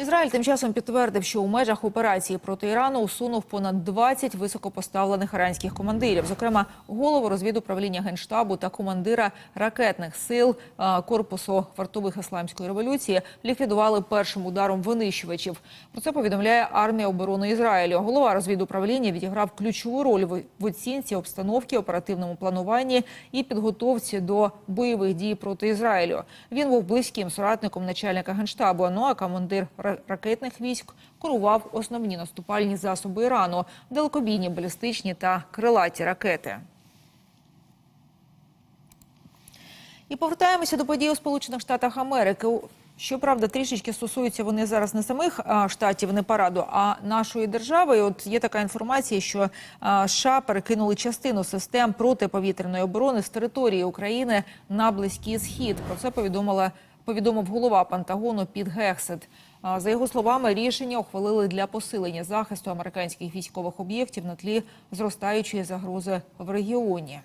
Ізраїль тим часом підтвердив, що у межах операції проти Ірану усунув понад 20 високопоставлених іранських командирів, зокрема голову розвідуправління генштабу та командира ракетних сил корпусу вартових ісламської революції ліквідували першим ударом винищувачів. Про це повідомляє армія оборони Ізраїлю. Голова розвідуправління відіграв ключову роль в- оцінці обстановки, оперативному плануванні і підготовці до бойових дій проти Ізраїлю. Він був близьким соратником начальника генштабу. Ну а командир ракетних військ керував основні наступальні засоби Ірану, далекобійні балістичні та крилаті ракети. І повертаємося до подій у Сполучених Штатах Америки. Щоправда, трішечки стосуються вони зараз не самих штатів, не параду, а нашої держави. І От є така інформація, що США перекинули частину систем протиповітряної оборони з території України на близький схід. Про це повідомила повідомив голова Пентагону Піт Гексет. За його словами, рішення ухвалили для посилення захисту американських військових об'єктів на тлі зростаючої загрози в регіоні.